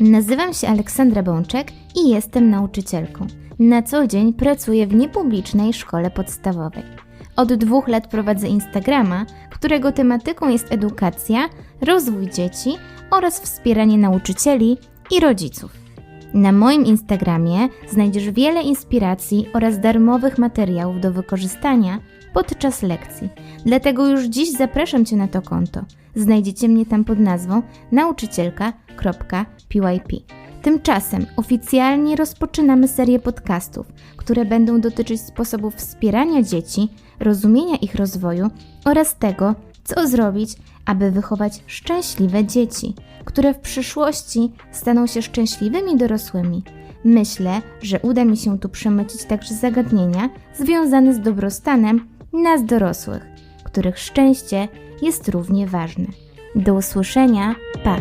Nazywam się Aleksandra Bączek i jestem nauczycielką. Na co dzień pracuję w niepublicznej szkole podstawowej. Od dwóch lat prowadzę Instagrama, którego tematyką jest edukacja, rozwój dzieci oraz wspieranie nauczycieli i rodziców. Na moim Instagramie znajdziesz wiele inspiracji oraz darmowych materiałów do wykorzystania podczas lekcji. Dlatego już dziś zapraszam Cię na to konto. Znajdziecie mnie tam pod nazwą nauczycielka.pyp. Tymczasem oficjalnie rozpoczynamy serię podcastów, które będą dotyczyć sposobów wspierania dzieci, rozumienia ich rozwoju oraz tego, co zrobić, aby wychować szczęśliwe dzieci, które w przyszłości staną się szczęśliwymi dorosłymi. Myślę, że uda mi się tu przemycić także zagadnienia związane z dobrostanem nas dorosłych, których szczęście jest równie ważne. Do usłyszenia, pa!